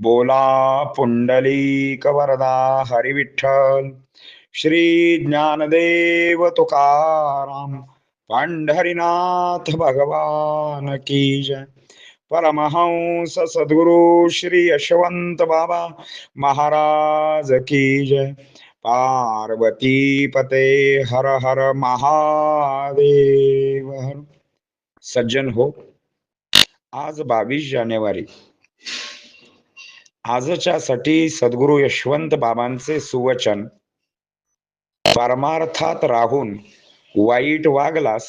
बोला पुंडलीक वरदा हरिविठ्ठल. श्री ज्ञानदेव तुकाराम पंढरीनाथ भगवान की जय. परमहंस सद्गुरु श्री यशवंत बाबा महाराज की जय. पार्वती पते हर हर महादेव. हर सज्जन हो आज बावीस जानेवारी. आजच्यासाठी सद्गुरु यशवंत बाबांचे सुवचन परमार्थात राहून वाईट वागलास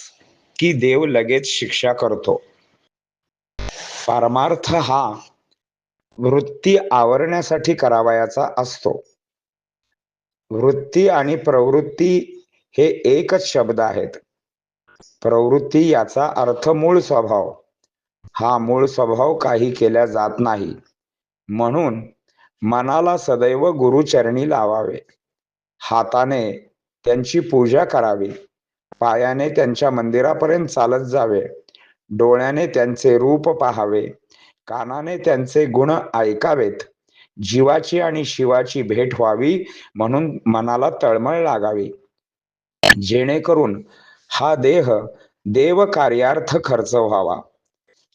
की देव लगेच शिक्षा करतो. परमार्थ हा वृत्ती आवरण्यासाठी करावयाचा असतो. वृत्ती आणि प्रवृत्ती हे एकच शब्द आहेत. प्रवृत्ती याचा अर्थ मूळ स्वभाव. हा मूळ स्वभाव काही केल्या जात नाही. म्हणून मनाला सदैव गुरुचरणी लावावे. हाताने त्यांची पूजा करावी. पायाने त्यांच्या मंदिरापर्यंत चालत जावे. डोळ्याने त्यांचे रूप पाहावे. कानाने त्यांचे गुण ऐकावेत. जीवाची आणि शिवाची भेट व्हावी म्हणून मनाला तळमळ लागावी. जेणेकरून हा देह देव कार्यार्थ खर्च व्हावा.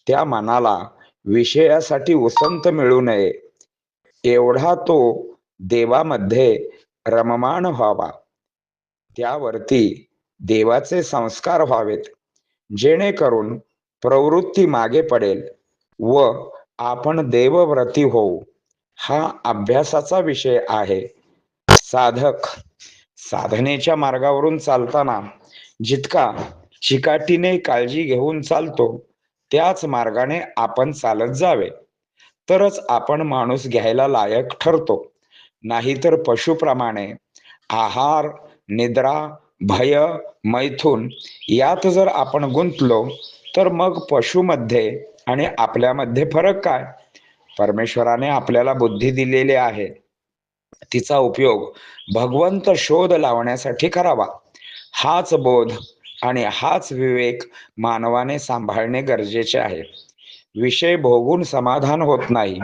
त्या मनाला विषयासाठी उसंत मिळू नये. एवढा तो देवामध्ये रममाण व्हावा. त्यावरती देवाचे संस्कार व्हावेत. जेणेकरून प्रवृत्ती मागे पडेल व आपण देवव्रती होऊ. हा अभ्यासाचा विषय आहे. साधक साधनेच्या मार्गावरून चालताना जितका चिकाटीने काळजी घेऊन चालतो त्याच मार्गाने आपण चालत जावे. तरच आपण माणूस घ्यायला लायक ठरतो. नाहीतर पशुप्रमाणे आहार निद्रा भय मैथून यात जर आपण गुंतलो तर मग पशुमध्ये आणि आपल्यामध्ये फरक काय? परमेश्वराने आपल्याला बुद्धी दिलेली आहे. तिचा उपयोग भगवंत शोध लावण्यासाठी करावा. हाच बोध आणि हाच विवेक मानवाने सांभाळणे गरजेचे आहे. विषय भोगून समाधान होत नाही.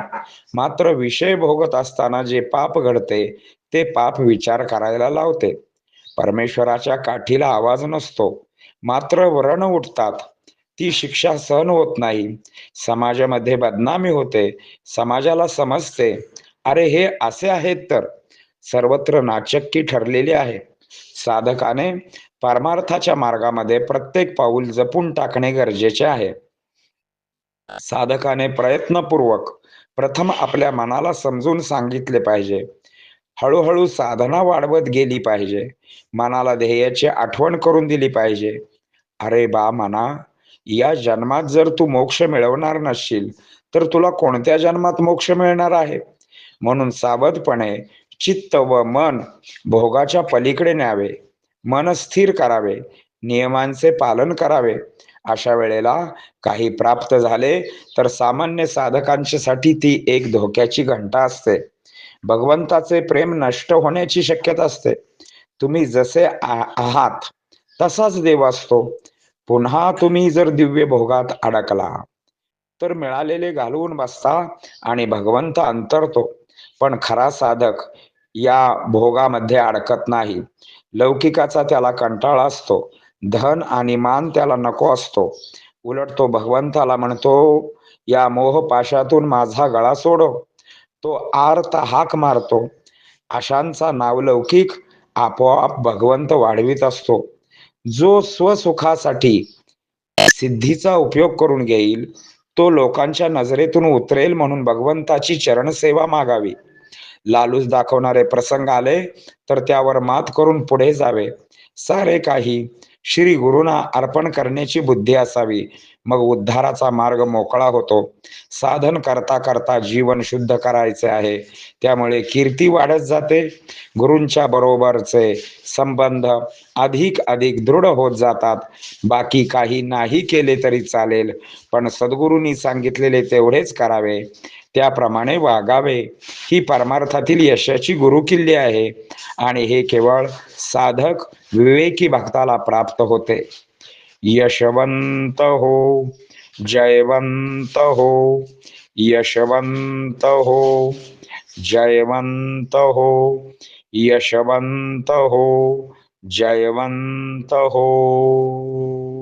मात्र विषय भोगत असताना जे पाप घडते ते पाप विचार करायला लावते. परमेश्वराच्या काठीला आवाज नसतो. मात्र व्रण उठतात. ती शिक्षा सहन होत नाही. समाजामध्ये बदनामी होते. समाजाला समजते. अरे हे असे आहेत तर. सर्वत्र नाचक्की ठरलेली आहे. साधकाने परमार्थाच्या मार्गामध्ये प्रत्येक पाऊल जपून टाकणे गरजेचे आहे. साधकाने प्रयत्नपूर्वक प्रथम आपल्या मनाला समजून सांगितले पाहिजे. हळूहळू साधना वाढवत गेली पाहिजे. मनाला ध्येयाची आठवण करून दिली पाहिजे. अरे बा मना या जन्मात जर तू मोक्ष मिळवणार नसशील तर तुला कोणत्या जन्मात मोक्ष मिळणार आहे? म्हणून सावधपणे चित्त व मन भोगाच्या पलीकडे न्यावे. मन स्थिर करावे. नियमांचे पालन करावे. अशा वेळेला काही प्राप्त झाले तर सामान्य साधकांच्यासाठी ती एक धोक्याची घंटा असते. भगवंताचे प्रेम नष्ट होण्याची शक्यता असते. तुम्ही जसे आहात तसाच देव असतो. पुन्हा तुम्ही जर दिव्य भोगात अडकला तर मिळालेले घालवून बसता आणि भगवंत अंतरतो. पण खरा साधक या भोगामध्ये अडकत नाही. लौकिकाचा त्याला कंटाळा असतो. धन आणि मान त्याला नको असतो. उलट तो भगवंताला म्हणतो या मोहपाशातून माझा गळा सोडो. तो आर्त हाक मारतो. अशांचा नावलौकिक आपोआप भगवंत वाढवित असतो. जो स्वसुखासाठी सिद्धीचा उपयोग करून घेईल तो लोकांच्या नजरेतून उतरेल म्हणून भगवंताची चरणसेवा मागावी. लालूच दाखवणारे प्रसंग आले तर त्यावर मात करून पुढे जावे. सारे काही श्री गुरुना अर्पण करण्याची बुद्धी असावी. मग उद्धाराचा मार्ग मोकळा होतो. साधन करता करता जीवन शुद्ध करायचे आहे. त्यामुळे कीर्ती वाढत जाते. गुरूंच्या बरोबरचे संबंध अधिक अधिक दृढ होत जातात. बाकी काही नाही केले तरी चालेल पण सद्गुरूंनी सांगितलेले तेवढेच करावे. त्याप्रमाणे वागावे. ही परमार्थातील यशाची गुरुकिल्ली आहे. आणि हे केवळ साधक विवेकी भक्ताला प्राप्त होते. यशवंत हो जयवंत हो यशवंत हो जयवंत हो यशवंत हो जयवंत हो.